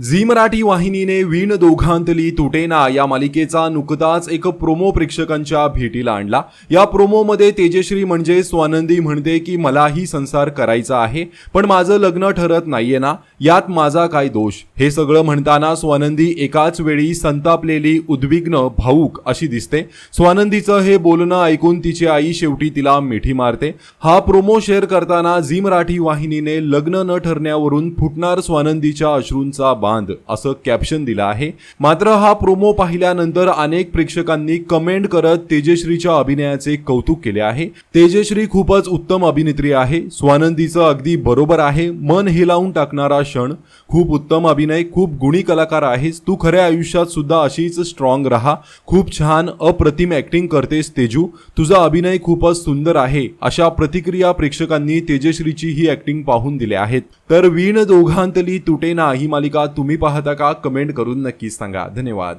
Zee Marathi वाहिनीने वीण दोघांतली तुटेना या मालिकेचा नुकताच एक प्रोमो प्रेक्षकांच्या भेटीला आणला. या प्रोमोमध्ये तेजश्री म्हणजे स्वानंदी म्हणते की मलाही संसार करायचा आहे पण माझं लग्न ठरत नाहीये ना यात माझा काय दोष? हे सगळं म्हणताना स्वानंदी एकाच वेळी संतापलेली उद्विग्न भाऊक अशी दिसते. स्वानंदीचं हे बोलणं ऐकून तिची आई शेवटी तिला मिठी मारते. हा प्रोमो शेअर करताना झी मराठी वाहिनीने लग्न न ठरण्यावरून फुटणार स्वानंदीच्या अश्रूंचा बांध असं कॅप्शन दिलं आहे. मात्र हा प्रोमो पाहिल्यानंतर अनेक प्रेक्षकांनी कमेंट करत तेजश्रीच्या अभिनयाचे कौतुक केले आहे. तेजश्री खूपच उत्तम अभिनेत्री आहे. स्वानंदीचं अगदी बरोबर आहे. मन हेलावून टाकणारा क्षण. खूप उत्तम अभिनय खूप गुणी कलाकार आहेस. तू खऱ्या आयुष्यात सुद्धा अशीच स्ट्रॉंग राहा. खूप छान अप्रतिम ऍक्टिंग करतेस तेजू. तुझा अभिनय खूपच सुंदर आहे अशा प्रतिक्रिया प्रेक्षकांनी तेजश्रीची ही ऍक्टिंग पाहून दिल्या आहेत. तर वीण दोघांतली तुटेना ही मालिका तुम्ही पाहता का? कमेंट करून नक्कीच सांगा. धन्यवाद.